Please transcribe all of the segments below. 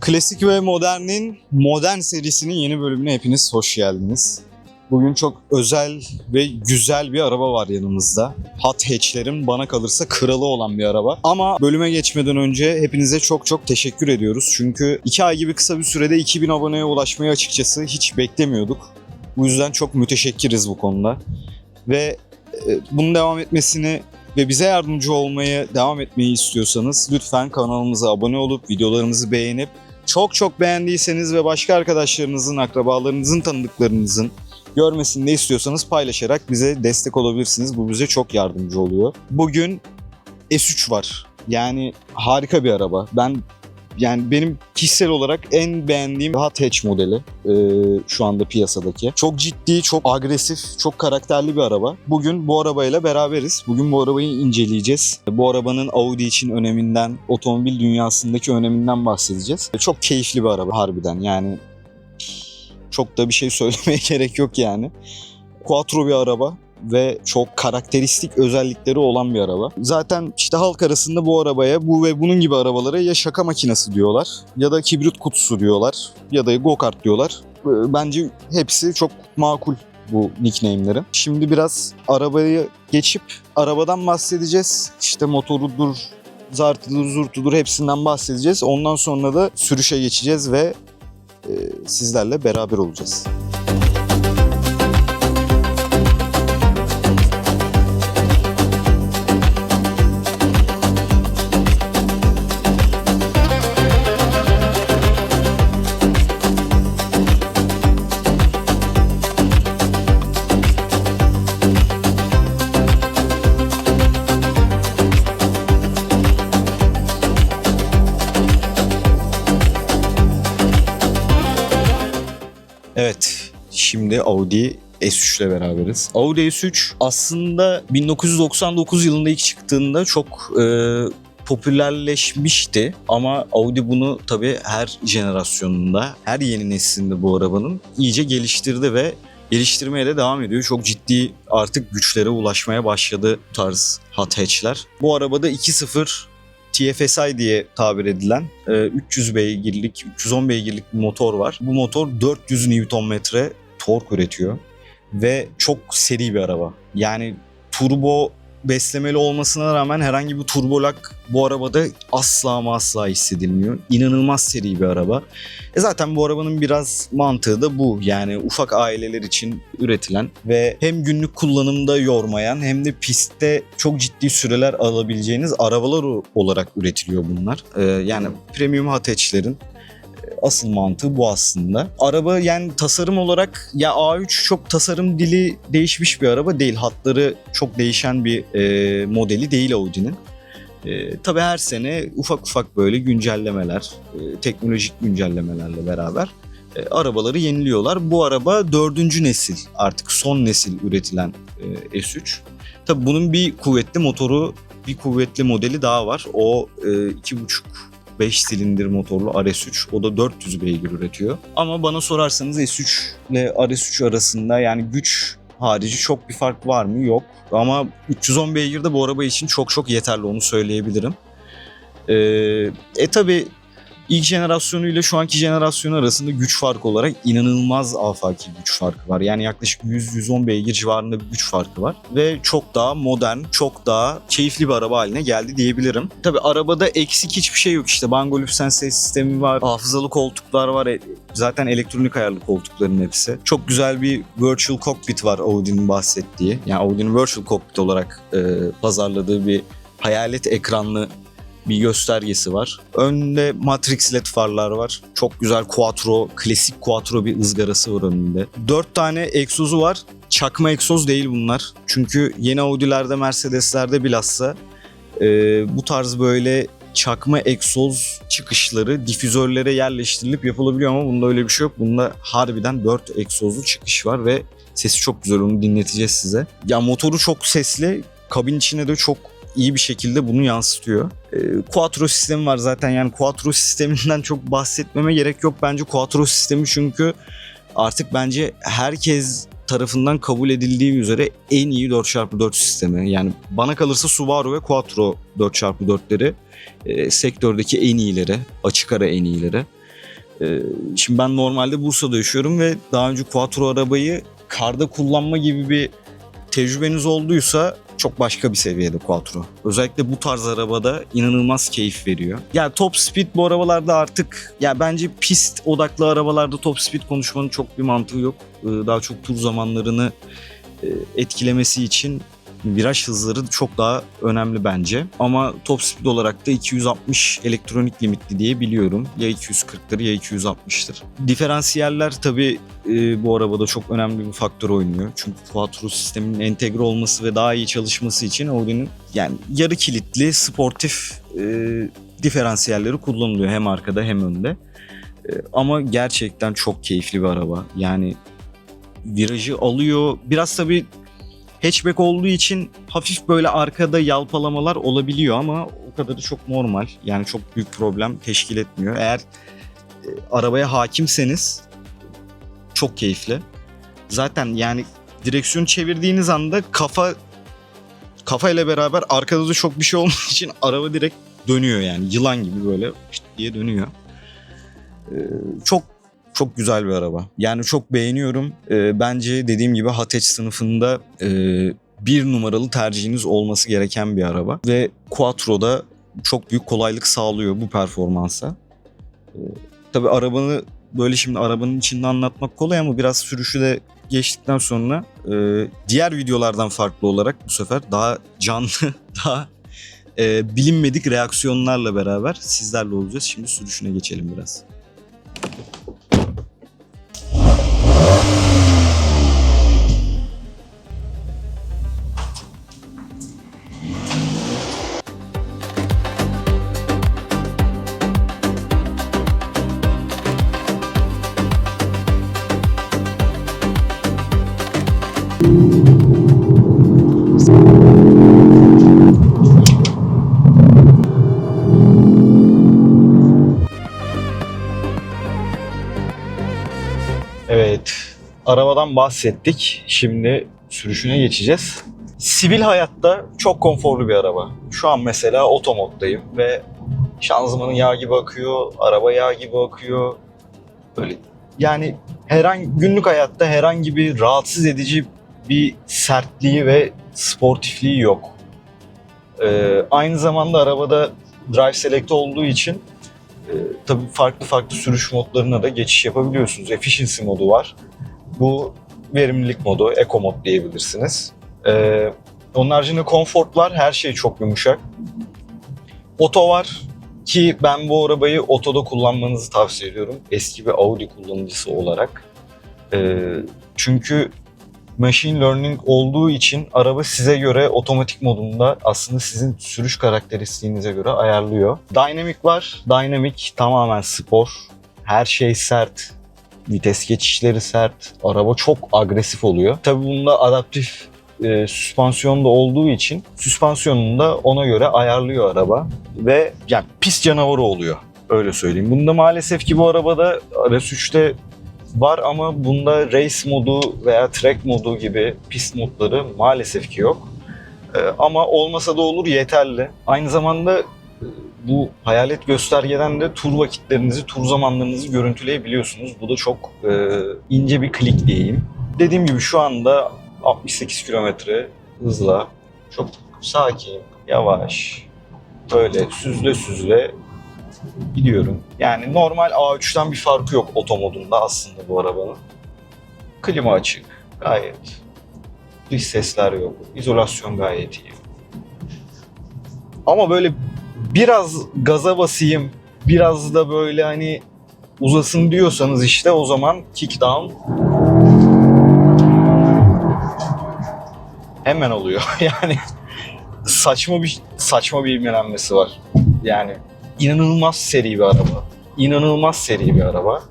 Klasik ve Modern'in Modern serisinin yeni bölümüne hepiniz hoş geldiniz. Bugün çok özel ve güzel bir araba var yanımızda. Hot Hatch'lerin bana kalırsa kralı olan bir araba. Ama bölüme geçmeden önce hepinize çok çok teşekkür ediyoruz. Çünkü 2 ay gibi kısa bir sürede 2000 aboneye ulaşmayı açıkçası hiç beklemiyorduk. Bu yüzden çok müteşekkiriz bu konuda. Ve e, bunun devam etmesini ve bize yardımcı olmaya devam etmeyi istiyorsanız lütfen kanalımıza abone olup videolarımızı beğenip çok çok beğendiyseniz ve başka arkadaşlarınızın, akrabalarınızın, tanıdıklarınızın görmesini de istiyorsanız paylaşarak bize destek olabilirsiniz. Bu bize çok yardımcı oluyor. Bugün S3 var. Yani harika bir araba. Ben yani benim kişisel olarak en beğendiğim Hot Hatch modeli e, şu anda piyasadaki. Çok ciddi, çok agresif, çok karakterli bir araba. Bugün bu arabayla beraberiz. Bugün bu arabayı inceleyeceğiz. Bu arabanın Audi için öneminden, otomobil dünyasındaki öneminden bahsedeceğiz. Çok keyifli bir araba harbiden yani. Çok da bir şey söylemeye gerek yok yani. Quattro bir araba ve çok karakteristik özellikleri olan bir araba. Zaten işte halk arasında bu arabaya bu ve bunun gibi arabalara ya şaka makinesi diyorlar ya da kibrit kutusu diyorlar ya da go-kart diyorlar. Ee, Bence hepsi çok makul bu nickname'lerin. Şimdi biraz arabayı geçip arabadan bahsedeceğiz. İşte motorudur, zartıdır, zurtudur hepsinden bahsedeceğiz. Ondan sonra da sürüşe geçeceğiz ve e, sizlerle beraber olacağız. Audi S3 ile beraberiz. Audi S3 aslında 1999 yılında ilk çıktığında çok e, popülerleşmişti ama Audi bunu tabii her jenerasyonunda, her yeni neslinde bu arabanın iyice geliştirdi ve geliştirmeye de devam ediyor. Çok ciddi artık güçlere ulaşmaya başladı tarz hot hatch'ler. Bu arabada 2.0 TFSI diye tabir edilen e, 300 beygirlik, 310 beygirlik bir motor var. Bu motor 400 Nm tork üretiyor ve çok seri bir araba. Yani turbo beslemeli olmasına rağmen herhangi bir turbolak bu arabada asla ama asla hissedilmiyor. İnanılmaz seri bir araba. E zaten bu arabanın biraz mantığı da bu. Yani ufak aileler için üretilen ve hem günlük kullanımda yormayan hem de pistte çok ciddi süreler alabileceğiniz arabalar olarak üretiliyor bunlar. E, yani premium hot hatch'lerin asıl mantığı bu aslında. Araba yani tasarım olarak ya A3 çok tasarım dili değişmiş bir araba değil. Hatları çok değişen bir e, modeli değil Audi'nin. E, tabii her sene ufak ufak böyle güncellemeler, e, teknolojik güncellemelerle beraber e, arabaları yeniliyorlar. Bu araba dördüncü nesil artık son nesil üretilen e, S3. Tabii bunun bir kuvvetli motoru, bir kuvvetli modeli daha var. O e, 2.5 5 silindir motorlu RS3. O da 400 beygir üretiyor. Ama bana sorarsanız S3 ile RS3 arasında yani güç harici çok bir fark var mı? Yok. Ama 310 beygir de bu araba için çok çok yeterli onu söyleyebilirim. Ee, e tabi ilk jenerasyonu ile şu anki jenerasyon arasında güç farkı olarak inanılmaz afaki güç farkı var. Yani yaklaşık 100-110 beygir civarında bir güç farkı var. Ve çok daha modern, çok daha keyifli bir araba haline geldi diyebilirim. Tabi arabada eksik hiçbir şey yok işte. Bangoluf Sense sistemi var, hafızalı koltuklar var. E, Zaten elektronik ayarlı koltukların hepsi. Çok güzel bir virtual cockpit var Audi'nin bahsettiği. Yani Audi'nin virtual cockpit olarak e, pazarladığı bir hayalet ekranlı bir göstergesi var. Önde Matrix LED farlar var. Çok güzel Quattro, klasik Quattro bir ızgarası var önünde. 4 tane egzozu var. Çakma egzoz değil bunlar. Çünkü yeni Audi'lerde, Mercedes'lerde bilhassa e, bu tarz böyle çakma egzoz çıkışları difüzörlere yerleştirilip yapılabiliyor ama bunda öyle bir şey yok. Bunda harbiden 4 egzozlu çıkış var ve sesi çok güzel onu dinleteceğiz size. Ya motoru çok sesli, kabin içine de çok iyi bir şekilde bunu yansıtıyor. E, Quattro sistemi var zaten yani Quattro sisteminden çok bahsetmeme gerek yok bence Quattro sistemi çünkü artık bence herkes tarafından kabul edildiği üzere en iyi 4x4 sistemi. Yani bana kalırsa Subaru ve Quattro 4x4'leri e, sektördeki en iyileri, açık ara en iyileri. Ee, şimdi ben normalde Bursa'da yaşıyorum ve daha önce Quattro arabayı karda kullanma gibi bir tecrübeniz olduysa çok başka bir seviyede Quattro. Özellikle bu tarz arabada inanılmaz keyif veriyor. Ya top speed bu arabalarda artık ya bence pist odaklı arabalarda top speed konuşmanın çok bir mantığı yok. Ee, Daha çok tur zamanlarını e, etkilemesi için viraj hızları çok daha önemli bence. Ama top speed olarak da 260 elektronik limitli diye biliyorum. Ya 240'tır ya 260'tır. Diferansiyeller tabii e, bu arabada çok önemli bir faktör oynuyor. Çünkü Quattro sisteminin entegre olması ve daha iyi çalışması için Audi'nin yani yarı kilitli sportif e, diferansiyelleri kullanılıyor hem arkada hem önde. E, ama gerçekten çok keyifli bir araba. Yani virajı alıyor. Biraz tabii hatchback olduğu için hafif böyle arkada yalpalamalar olabiliyor ama o kadarı çok normal. Yani çok büyük problem teşkil etmiyor. Eğer e, arabaya hakimseniz çok keyifli. Zaten yani direksiyon çevirdiğiniz anda kafa kafa ile beraber arkada da çok bir şey olmadığı için araba direkt dönüyor yani yılan gibi böyle diye dönüyor. Ee, çok çok güzel bir araba. Yani çok beğeniyorum. Ee, bence dediğim gibi Hatch sınıfında e, bir numaralı tercihiniz olması gereken bir araba. Ve Quattro'da çok büyük kolaylık sağlıyor bu performansa. Ee, tabii arabanı böyle şimdi arabanın içinde anlatmak kolay ama biraz sürüşü de geçtikten sonra e, diğer videolardan farklı olarak bu sefer daha canlı, daha e, bilinmedik reaksiyonlarla beraber sizlerle olacağız. Şimdi sürüşüne geçelim biraz. Arabadan bahsettik. Şimdi sürüşüne geçeceğiz. Sivil hayatta çok konforlu bir araba. Şu an mesela otomoddayım ve şanzımanın yağ gibi akıyor, araba yağ gibi akıyor. Böyle yani herhangi günlük hayatta herhangi bir rahatsız edici bir sertliği ve sportifliği yok. Ee, aynı zamanda arabada drive select olduğu için e, tabii farklı farklı sürüş modlarına da geçiş yapabiliyorsunuz. Efficiency modu var. Bu verimlilik modu, eco mod diyebilirsiniz. Ee, onun haricinde comfort var. Her şey çok yumuşak. Oto var ki ben bu arabayı otoda kullanmanızı tavsiye ediyorum. Eski bir Audi kullanıcısı olarak. Ee, çünkü machine learning olduğu için araba size göre otomatik modunda aslında sizin sürüş karakteristiğinize göre ayarlıyor. Dynamic var. Dynamic tamamen spor. Her şey sert. Vites geçişleri sert. Araba çok agresif oluyor. Tabii bunda adaptif e, süspansiyon da olduğu için süspansiyonunu da ona göre ayarlıyor araba. Ve yani pis canavarı oluyor. Öyle söyleyeyim. Bunda maalesef ki bu arabada RS3'te var ama bunda race modu veya track modu gibi pist modları maalesef ki yok. Ee, ama olmasa da olur yeterli. Aynı zamanda e, bu hayalet göstergeden de tur vakitlerinizi, tur zamanlarınızı görüntüleyebiliyorsunuz. Bu da çok e, ince bir klik diyeyim. Dediğim gibi şu anda 68 kilometre hızla çok sakin, yavaş, böyle süzle süzle gidiyorum. Yani normal A3'ten bir farkı yok oto modunda aslında bu arabanın. Klima açık, gayet. Dış sesler yok, izolasyon gayet iyi. Ama böyle biraz gaza basayım, biraz da böyle hani uzasın diyorsanız işte o zaman kick down hemen oluyor. yani saçma bir saçma bir ivmelenmesi var. Yani inanılmaz seri bir araba. İnanılmaz seri bir araba.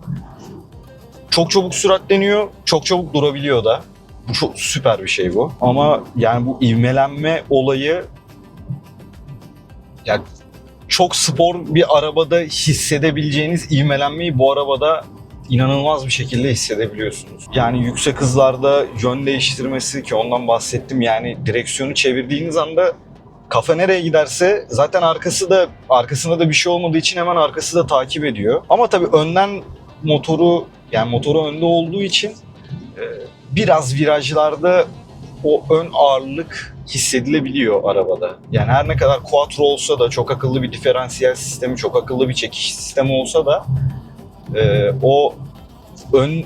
Çok çabuk süratleniyor, çok çabuk durabiliyor da. Bu çok süper bir şey bu. Ama yani bu ivmelenme olayı yani çok spor bir arabada hissedebileceğiniz ivmelenmeyi bu arabada inanılmaz bir şekilde hissedebiliyorsunuz. Yani yüksek hızlarda yön değiştirmesi ki ondan bahsettim. Yani direksiyonu çevirdiğiniz anda Kafa nereye giderse zaten arkası da arkasında da bir şey olmadığı için hemen arkası da takip ediyor. Ama tabii önden motoru yani motoru önde olduğu için e, biraz virajlarda o ön ağırlık hissedilebiliyor arabada. Yani her ne kadar quattro olsa da çok akıllı bir diferansiyel sistemi, çok akıllı bir çekiş sistemi olsa da e, o ön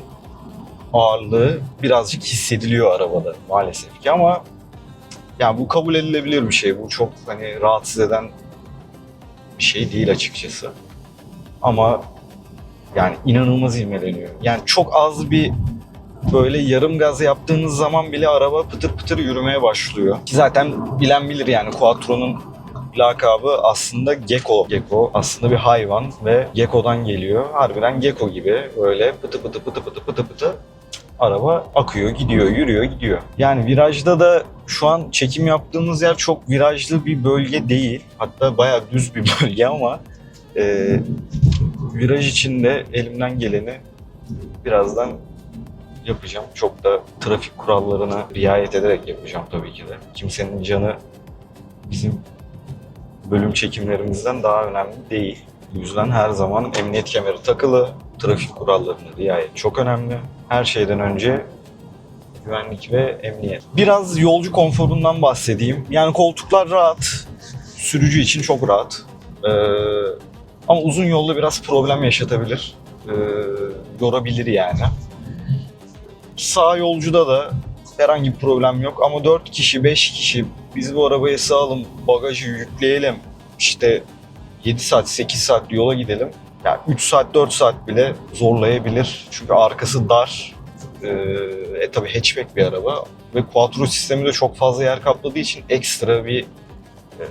ağırlığı birazcık hissediliyor arabada maalesef ki ama yani bu kabul edilebilir bir şey. Bu çok hani rahatsız eden bir şey değil açıkçası. Ama yani inanılmaz ivmeleniyor. Yani çok az bir böyle yarım gaz yaptığınız zaman bile araba pıtır pıtır yürümeye başlıyor. Ki zaten bilen bilir yani Quattro'nun lakabı aslında Gecko. Gecko aslında bir hayvan ve Gecko'dan geliyor. Harbiden Gecko gibi böyle pıtı pıtı pıtı pıtı pıtı pıtı araba akıyor, gidiyor, yürüyor, gidiyor. Yani virajda da şu an çekim yaptığımız yer çok virajlı bir bölge değil. Hatta bayağı düz bir bölge ama e, viraj içinde elimden geleni birazdan yapacağım. Çok da trafik kurallarına riayet ederek yapacağım tabii ki de. Kimsenin canı bizim bölüm çekimlerimizden daha önemli değil. Bu yüzden her zaman emniyet kemeri takılı, trafik kurallarına riayet çok önemli. Her şeyden önce güvenlik ve emniyet. Biraz yolcu konforundan bahsedeyim. Yani koltuklar rahat, sürücü için çok rahat. Ee, ama uzun yolda biraz problem yaşatabilir. Ee, yorabilir yani. Sağ yolcuda da herhangi bir problem yok ama 4 kişi, 5 kişi biz bu arabaya sığalım, bagajı yükleyelim, işte 7 saat, 8 saat yola gidelim. Yani 3 saat, 4 saat bile zorlayabilir. Çünkü arkası dar. Ee, e tabi hatchback bir araba ve quattro sistemi de çok fazla yer kapladığı için ekstra bir e,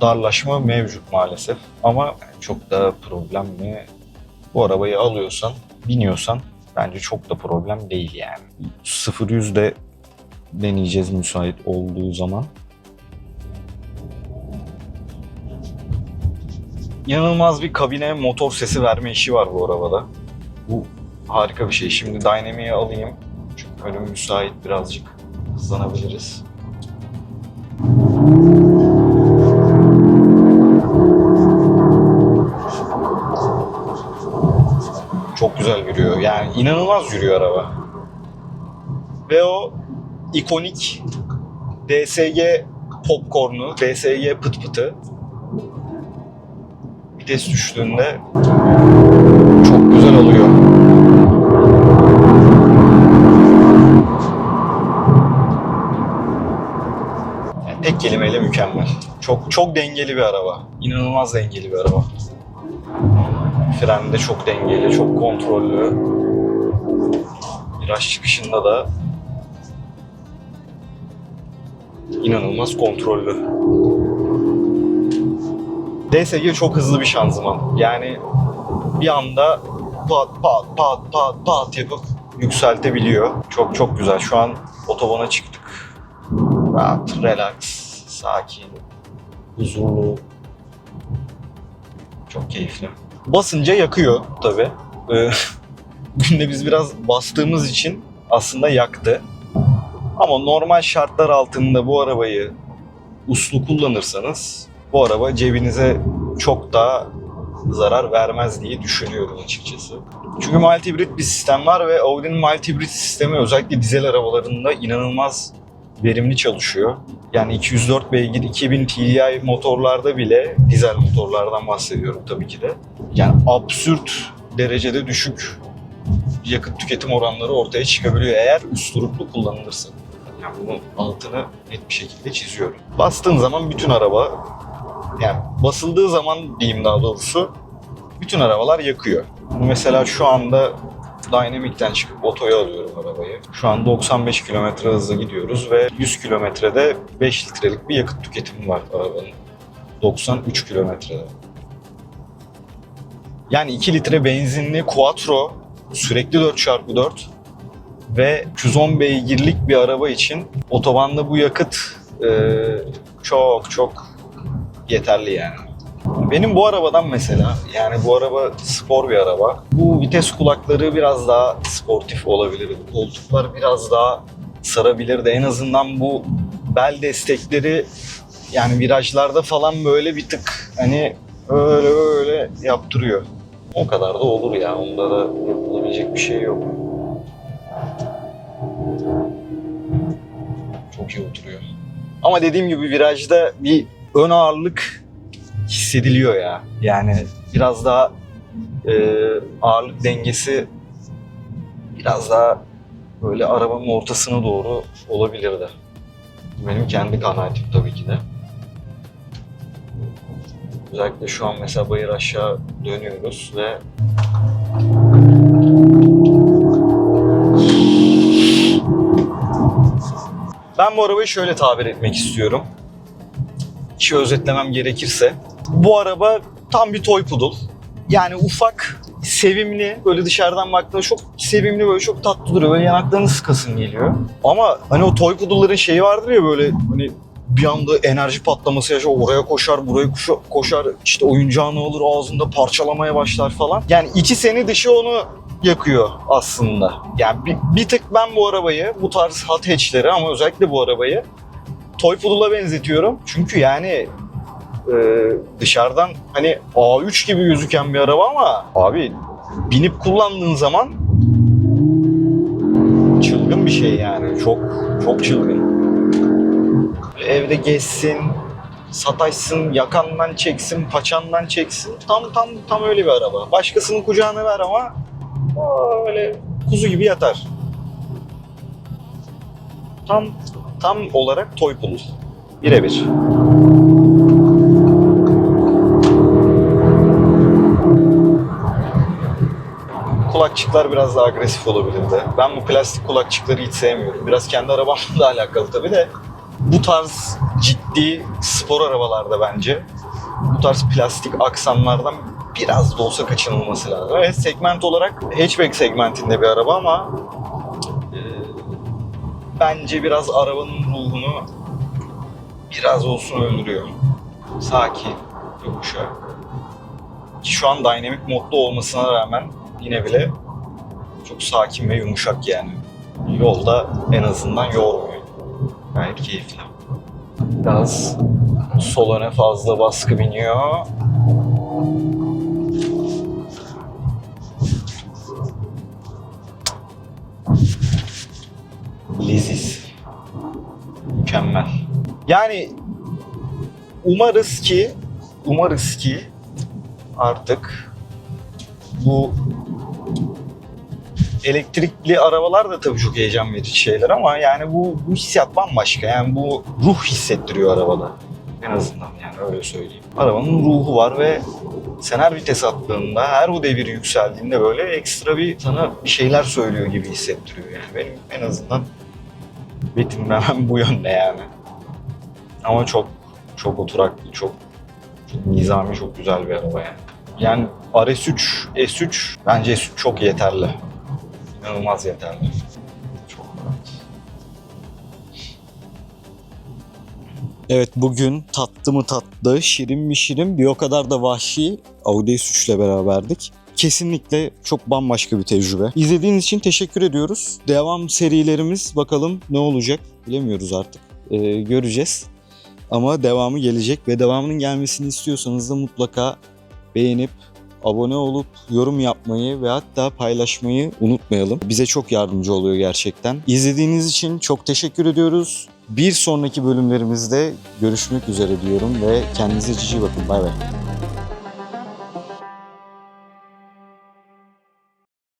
darlaşma mevcut maalesef. Ama çok da problem mi? Bu arabayı alıyorsan, biniyorsan bence çok da problem değil yani. 0-100 de deneyeceğiz müsait olduğu zaman. İnanılmaz bir kabine motor sesi verme işi var bu arabada. Bu harika bir şey. Şimdi Dynamic'i alayım. Çünkü önüm müsait birazcık hızlanabiliriz. Güzel yürüyor. Yani inanılmaz yürüyor araba. Ve o ikonik DSG popcornu, DSG pıt pıtı vites düştüğünde çok güzel oluyor. Yani tek kelimeyle mükemmel. Çok çok dengeli bir araba. İnanılmaz dengeli bir araba. Fren de çok dengeli, çok kontrollü. Viraj çıkışında da inanılmaz kontrollü. DSG çok hızlı bir şanzıman. Yani bir anda pat pat pat pat pat yapıp yükseltebiliyor. Çok çok güzel. Şu an otobana çıktık. Rahat, relax, sakin, huzurlu. Çok keyifli. Basınca yakıyor tabii. Ee, Günde biz biraz bastığımız için aslında yaktı. Ama normal şartlar altında bu arabayı uslu kullanırsanız bu araba cebinize çok daha zarar vermez diye düşünüyorum açıkçası. Çünkü mild hibrit bir sistem var ve Audi'nin mild hibrit sistemi özellikle dizel arabalarında inanılmaz verimli çalışıyor. Yani 204 beygir 2000 TDI motorlarda bile dizel motorlardan bahsediyorum tabii ki de. Yani absürt derecede düşük yakıt tüketim oranları ortaya çıkabiliyor eğer üsturuplu kullanılırsa. Yani bunun altını net bir şekilde çiziyorum. Bastığın zaman bütün araba yani basıldığı zaman diyeyim daha doğrusu bütün arabalar yakıyor. Mesela şu anda Dynamic'ten çıkıp otoya alıyorum arabayı. Şu an 95 km hızla gidiyoruz ve 100 kilometrede 5 litrelik bir yakıt tüketimi var arabanın. 93 kilometrede. Yani 2 litre benzinli Quattro sürekli 4x4 ve 310 beygirlik bir araba için otobanda bu yakıt e, çok çok yeterli yani. Benim bu arabadan mesela yani bu araba spor bir araba. Bu vites kulakları biraz daha sportif olabilir. Bu koltuklar biraz daha sarabilirdi. En azından bu bel destekleri Yani virajlarda falan böyle bir tık hani öyle öyle yaptırıyor. O kadar da olur ya. Onda da yapılabilecek bir şey yok. Çok iyi oturuyor. Ama dediğim gibi virajda bir ön ağırlık hissediliyor ya. Yani biraz daha e, ağırlık dengesi biraz daha böyle arabanın ortasına doğru olabilirdi. Benim kendi kanaatim tabii ki de. Özellikle şu an mesela bayır aşağı dönüyoruz ve ben bu arabayı şöyle tabir etmek istiyorum. İşi özetlemem gerekirse. Bu araba tam bir toy poodle. Yani ufak, sevimli, böyle dışarıdan baktığında çok sevimli, böyle çok tatlı duruyor. Böyle yanaklarını sıkasın geliyor. Ama hani o toy poodle'ların şeyi vardır ya böyle hani bir anda enerji patlaması yaşar, oraya koşar, buraya koşar, işte oyuncağını alır ağzında parçalamaya başlar falan. Yani içi seni dışı onu yakıyor aslında. Yani bir, bir tık ben bu arabayı, bu tarz hot hatch'leri ama özellikle bu arabayı Toy Poodle'a benzetiyorum. Çünkü yani e, dışarıdan hani A3 gibi gözüken bir araba ama abi binip kullandığın zaman çılgın bir şey yani. Çok çok çılgın. Evde gezsin, sataşsın, yakandan çeksin, paçandan çeksin. Tam tam tam öyle bir araba. Başkasının kucağına ver ama öyle kuzu gibi yatar. Tam tam olarak toy poodle. Birebir. Kulakçıklar biraz daha agresif olabilirdi. Ben bu plastik kulakçıkları hiç sevmiyorum. Biraz kendi arabamla alakalı tabii de. Bu tarz ciddi spor arabalarda bence bu tarz plastik aksamlardan biraz da olsa kaçınılması lazım. Evet segment olarak hatchback segmentinde bir araba ama e, bence biraz arabanın ruhunu biraz olsun öldürüyor. Sakin. Ki Şu an dynamic modda olmasına rağmen yine bile çok sakin ve yumuşak yani. Yolda en azından yormuyor. Gayet keyifli. Biraz sol fazla baskı biniyor. Leziz. Mükemmel. Yani umarız ki umarız ki artık bu elektrikli arabalar da tabii çok heyecan verici şeyler ama yani bu, bu hissiyat bambaşka. Yani bu ruh hissettiriyor arabada. En azından yani öyle söyleyeyim. Arabanın ruhu var ve sen her vites attığında, her bu devir yükseldiğinde böyle ekstra bir sana bir şeyler söylüyor gibi hissettiriyor yani. Benim en azından betimlemem bu yönde yani. Ama çok çok oturaklı, çok, çok nizami, çok güzel bir araba yani. Yani RS3, S3 bence S3 çok yeterli. İnanılmaz yeterli. Çok rahat. Evet bugün tatlı mı tatlı, şirin mi şirin bir o kadar da vahşi Audi S3 ile beraberdik. Kesinlikle çok bambaşka bir tecrübe. İzlediğiniz için teşekkür ediyoruz. Devam serilerimiz bakalım ne olacak bilemiyoruz artık. Ee, göreceğiz. Ama devamı gelecek ve devamının gelmesini istiyorsanız da mutlaka beğenip abone olup yorum yapmayı ve hatta paylaşmayı unutmayalım. Bize çok yardımcı oluyor gerçekten. İzlediğiniz için çok teşekkür ediyoruz. Bir sonraki bölümlerimizde görüşmek üzere diyorum ve kendinize cici bakın. Bay bay.